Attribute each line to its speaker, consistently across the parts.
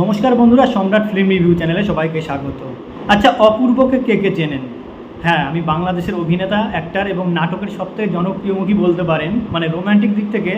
Speaker 1: নমস্কার বন্ধুরা, সম্রাট ফিল্ম রিভিউ চ্যানেলে সবাইকে স্বাগত। আচ্ছা অপূর্বকে কে কে চেনেন? হ্যাঁ আমি বাংলাদেশের অভিনেতা অ্যাক্টার এবং নাটকের সবথেকে জনপ্রিয়মুখী বলতে পারেন মানে রোম্যান্টিক দিক থেকে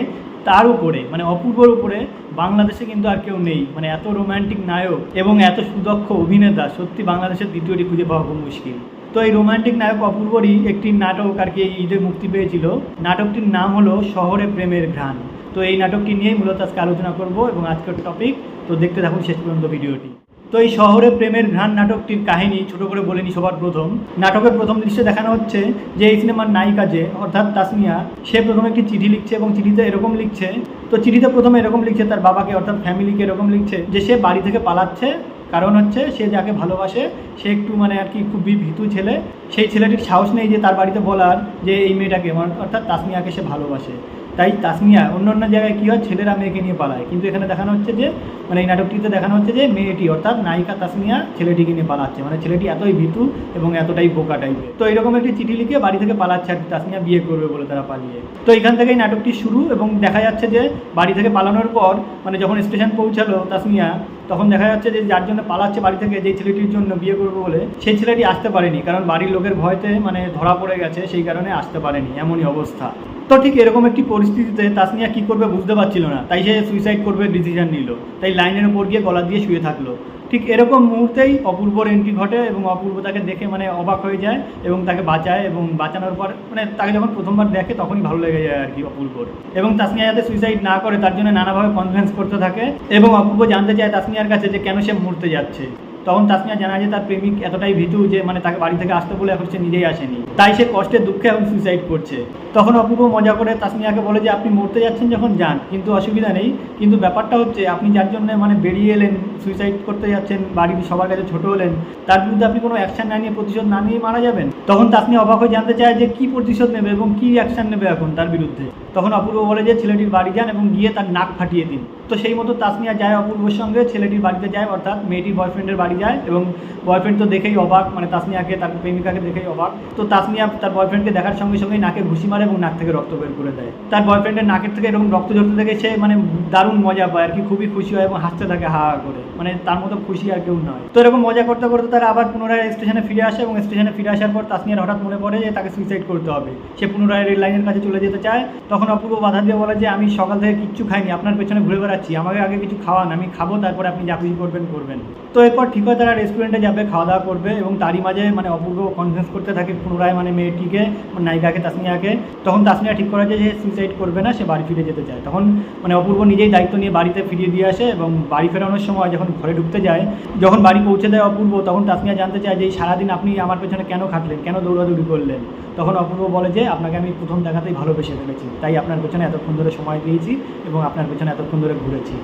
Speaker 1: তার উপরে মানে অপূর্বর উপরে বাংলাদেশে কিন্তু আর কেউ নেই। মানে এত রোম্যান্টিক নায়ক এবং এত সুদক্ষ অভিনেতা, সত্যি বাংলাদেশের দ্বিতীয়টি খুঁজে পাওয়া খুব মুশকিল। তো এই রোমান্টিক নায়ক অপূর্বরই একটি নাটক আর কি ঈদে মুক্তি পেয়েছিল। নাটকটির নাম হলো শহরে প্রেমের ঘ্রাণ। তো এই নাটকটি নিয়েই মূলত আজকে আলোচনা করব এবং আজকের টপিক তো দেখতে থাকুন শেষ পর্যন্ত ভিডিওটি। তো এই শহরে প্রেমের ঘ্রাণ নাটকটির কাহিনী, ছোট করে বলে নি সবার প্রথম। নাটকের প্রথম দৃশ্যে দেখানো হচ্ছে যে এই সিনেমার নায়িকা যে, অর্থাৎ তাসমিয়া সে প্রথমে একটি চিঠি লিখছে এবং চিঠিতে এরকম লিখছে, তো চিঠিতে প্রথমে এরকম লিখছে তার বাবাকে, অর্থাৎ ফ্যামিলিকে এরকম লিখছে যে সে বাড়ি থেকে পালাচ্ছে। কারণ হচ্ছে সে যাকে ভালোবাসে, সে একটু মানে আর কি খুবই ভীতু ছেলে। সেই ছেলেটির সাহস নেই যে তার বাড়িতে বলার যে এই মেয়েটাকে, অর্থাৎ তাসমিয়াকে সে ভালোবাসে। তাই তাসমিয়া অন্য অন্য জায়গায় কী হয়? ছেলেরা মেয়েকে নিয়ে পালায়। কিন্তু এখানে দেখানো হচ্ছে যে মানে এই নাটকটিতে দেখানো হচ্ছে যে, মেয়েটি অর্থাৎ নায়িকা তাসমিয়া ছেলেটিকে নিয়ে পালাচ্ছে। মানে ছেলেটি এতই ভীতু এবং এতটাই বোকা টাইপের তো এরকম একটি চিঠি লিখে বাড়ি থেকে পালাচ্ছে আর তাসমিয়া, বিয়ে করবে বলে তারা পালিয়ে। তো এখান থেকেই নাটকটি শুরু এবং দেখা যাচ্ছে যে, বাড়ি থেকে পালানোর পর মানে যখন স্টেশন পৌঁছালো তাসমিয়া, তখন দেখা যাচ্ছে যে, যার জন্য পালাচ্ছে বাড়ি থেকে যে ছেলেটির জন্য বিয়ে করবে বলে, সেই ছেলেটি আসতে পারেনি। কারণ বাড়ির লোকের ভয়তে মানে ধরা পড়ে গেছে, সেই কারণে আসতে পারেনি। এমনই অবস্থা। তো ঠিক এরকম একটি পরিস্থিতিতে তাসমিয়া কী করবে বুঝতে পারছিল না। তাই সে সুইসাইড করবে ডিসিশন নিল। তাই লাইনের ওপর গিয়ে গলা দিয়ে শুয়ে থাকল। ঠিক এরকম মুহূর্তেই অপূর্বর এন্ট্রি ঘটে এবং অপূর্ব তাকে দেখে মানে অবাক হয়ে যায় এবং তাকে বাঁচায় এবং বাঁচানোর পর মানে তাকে যখন প্রথমবার দেখে তখনই ভালো লেগে যায় আর কি অপূর্বর। এবং তাসমিয়া যাতে সুইসাইড না করে তার জন্য নানাভাবে কনফিডেন্স করতে থাকে এবং অপূর্ব জানতে চায় তাসমিয়ার কাছে যে কেন সে মরতে যাচ্ছে। তখন তাসমিয়া জানা যে তার প্রেমিক এতটাই ভীতু যে মানে তাকে বাড়ি থেকে আসতে বলে এখন সে নিজেই আসেনি। তাই সে কষ্টের দুঃখে এখন সুইসাইড করছে। তখন অপূর্ব মজা করে তাসমিয়াকে বলে যে, আপনি মরতে যাচ্ছেন যখন, যান। কিন্তু অসুবিধা নেই। কিন্তু ব্যাপারটা হচ্ছে, আপনি যার জন্য মানে বেরিয়ে এলেন সুইসাইড করতে যাচ্ছেন, বাড়ির সবার কাছে ছোট হলেন, তার বিরুদ্ধে আপনি কোনো অ্যাকশন না নিয়ে প্রতিশোধ না নিয়ে মারা যাবেন? তখন তাসমিয়া অবাক হয়ে জানতে চায় যে, কি প্রতিশোধ নেবে এবং কি অ্যাকশন নেবে এখন তার বিরুদ্ধে? তখন অপূর্ব বলে যে ছেলেটির বাড়ি যান এবং গিয়ে তার নাক ফাটিয়ে দিন। তো সেই মতো তাসমিয়া যায় অপূর্বর সঙ্গে, ছেলেটির বাড়িতে যায়, অর্থাৎ মেয়েটির বয়ফ্রেন্ডের বাড়ি যায় এবং বয়ফ্রেন্ড তো দেখেই অবাক মানে তাসমিয়াকে তার প্রেমিকাকে দেখেই অবাক। তো তাসমিয়া তার বয়ফ্রেন্ডকে দেখার সঙ্গে সঙ্গে নাকে ঘুষি মারে এবং নাক থেকে রক্ত বের করে দেয়। তার বয়ফ্রেন্ডের নাকের থেকে এরকম রক্ত ঝরতে দেখে সে মানে দারুণ মজা পায় আর কি, খুবই খুশি হয় এবং হাসতে থাকে, হা হা করে। মানে তার মতো খুশি আর কেউ নয়। তো এরকম মজা করতে করতে তারা আবার পুনরায় স্টেশনে ফিরে আসে এবং স্টেশনে ফিরে আসার পর তাসমিয়ার হঠাৎ মনে পড়ে যে তাকে সুইসাইড করতে হবে। সে পুনরায় রেল লাইনের কাছে চলে যেতে চায়। তখন অপূর্ব বাধা দিয়ে বলে যে, আমি সকাল থেকে কিচ্ছু খাইনি, আপনার পেছনে ঘুরে বেড়াচ্ছি, আমাকে আগে কিছু খাওয়ান, আমি খাব, তারপরে আপনি যা কিছু করবেন করবেন। তো এরপর ঠিক হয় তারা রেস্টুরেন্টে যাবে খাওয়া দাওয়া করবে এবং তারই মাঝে মানে অপূর্ব কনফিডেন্স করতে থাকে পুনরায় মানে মেয়েটিকে, নায়িকাকে তাসমিয়াকে তখন তাসমিয়া ঠিক করা যায় যে সুইসাইড করবে না, সে বাড়ি ফিরে যেতে চায়। তখন মানে অপূর্ব নিজেই দায়িত্ব নিয়ে বাড়িতে ফিরিয়ে দিয়ে আসে এবং বাড়ি ফেরানোর সময় যখন ঘরে ঢুকতে যায়, যখন বাড়ি পৌঁছে দেয় অপূর্ব, তখন তাসমিয়া জানতে চায় যে, এই সারাদিন আপনি আমার পেছনে কেন খাটলেন, কেন দৌড়াদৌড়ি করলেন? তখন অপূর্ব বলে যে, আপনাকে আমি প্রথম দেখাতেই ভালোবেসে ফেলেছি তাই আপনার পেছনে এতক্ষণ ধরে সময় দিয়েছি এবং আপনার পেছনে এতক্ষণ ধরে ঘুরেছি।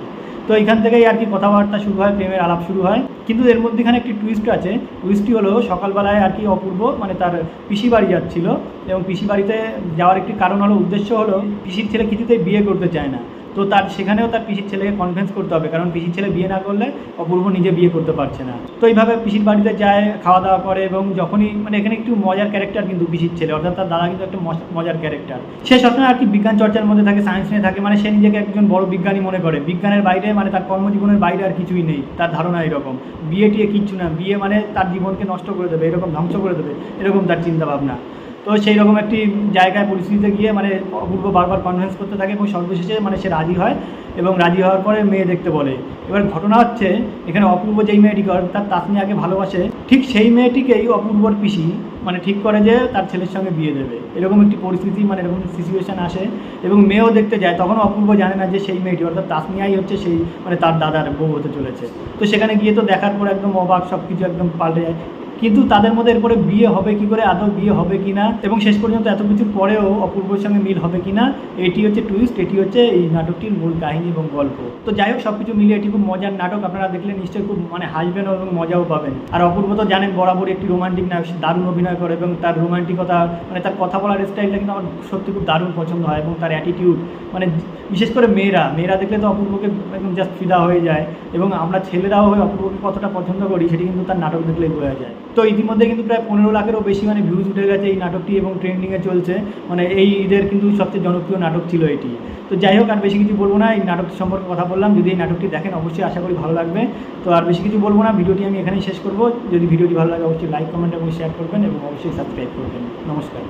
Speaker 1: তো এখান থেকেই আর কি কথাবার্তা শুরু হয়, প্রেমের আলাপ শুরু হয়। কিন্তু এর মধ্যেখানে একটি টুইস্ট আছে। টুইস্টটি হলো সকালবেলায় আর কি অপূর্ব মানে তার পিসি বাড়ি যাচ্ছিল এবং পিসি বাড়িতে যাওয়ার একটি কারণ হলো, উদ্দেশ্য হলো পিসির ছেলে কিছুতেই বিয়ে করতে চায় না। তো তার সেখানেও তার পিসির ছেলেকে কনভিন্স করতে হবে, কারণ পিসির ছেলে বিয়ে না করলে অপূর্ব নিজে বিয়ে করতে পারছে না। তো এইভাবে পিসির বাড়িতে যায় খাওয়া দাওয়া করে এবং যখনই মানে এখানে একটু মজার ক্যারেক্টার কিন্তু পিসির ছেলে, অর্থাৎ তার দাদা কিন্তু একটা মজ- মজার ক্যারেক্টার সে সবসময় আর কি বিজ্ঞান চর্চার মধ্যে থাকে সায়েন্স নিয়ে থাকে মানে সে নিজেকে একজন বড় বিজ্ঞানী মনে করে। বিজ্ঞানের বাইরে মানে তার কর্মজীবনের বাইরে আর কিছুই নেই, তার ধারণা এরকম। বিয়ে টিয়ে কিচ্ছু না, বিয়ে মানে তার জীবনকে নষ্ট করে দেবে, এরকম ধ্বংস করে দেবে, এরকম তার চিন্তা ভাবনা তো সেই রকম একটি জায়গায় পরিস্থিতিতে গিয়ে মানে অপূর্ব বারবার কনভিন্স করতে থাকে এবং সর্বশেষে মানে সে রাজি হয় এবং রাজি হওয়ার পরে মেয়ে দেখতে বলে। এবার ঘটনা হচ্ছে, এখানে অপূর্ব যেই মেয়েটিকে তার তাসমিয়াকে ভালোবাসে, ঠিক সেই মেয়েটিকেই অপূর্বর পিসি মানে ঠিক করে যে তার ছেলের সঙ্গে বিয়ে দেবে। এরকম একটি পরিস্থিতি মানে এরকম সিচুয়েশান আসে এবং মেয়েও দেখতে যায় তখন অপূর্ব জানে না যে সেই মেয়েটি, অর্থাৎ তাসমিয়াই হচ্ছে সেই মানে তার দাদার বউ হতে চলেছে। তো সেখানে গিয়ে তো দেখার পর একদম অবাক সব কিছু একদম পাল্টে যায়। কিন্তু তাদের মধ্যে এরপরে বিয়ে হবে কি করে, আদৌ বিয়ে হবে কি না, এবং শেষ পর্যন্ত এত কিছুর পরেও অপূর্বর সঙ্গে মিল হবে কি না, এটি হচ্ছে টুইস্ট এটি হচ্ছে এই নাটকটির মূল কাহিনী এবং গল্প। তো যাই হোক সব কিছু মিলিয়ে এটি খুব মজার নাটক, আপনারা দেখলে নিশ্চয়ই খুব মানে হাসবেন এবং মজাও পাবেন। আর অপূর্ব তো জানেন বরাবর একটি রোমান্টিক নায়ক দারুণ অভিনয় করে এবং তার রোমান্টিকতা মানে তার কথা বলার স্টাইলটা কিন্তু আমার সত্যি খুব দারুণ পছন্দ হয় এবং তার অ্যাটিটিউড মানে বিশেষ করে মেয়েরা মেয়েরা দেখলে তো অপূর্বকে একদম জাস্ট ফিদা হয়ে যায় এবং আমরা ছেলেরাও হয়ে অপূর্বকে কতটা পছন্দ করি, সেটি কিন্তু তার নাটক দেখলেই বোঝা যায়। তো ইতিমধ্যে কিন্তু প্রায় পনেরো লাখেরও বেশি মানে ভিউজ উঠে গেছে এই নাটকটি এবং ট্রেন্ডিংয়ে চলছে। মানে এই ঈদের কিন্তু সবচেয়ে জনপ্রিয় নাটক ছিল এটি। তো যাই হোক, আর বেশি কিছু বলব না, এই নাটকটি সম্পর্কে কথা বললাম। যদি এই নাটকটি দেখেন, অবশ্যই আশা করি ভালো লাগবে। তো আর বেশি কিছু বলব না, ভিডিওটি আমি এখানেই শেষ করব। যদি ভিডিওটি ভালো লাগে, অবশ্যই লাইক কমেন্ট এবং শেয়ার করবেন এবং অবশ্যই সাবস্ক্রাইব করবেন। নমস্কার।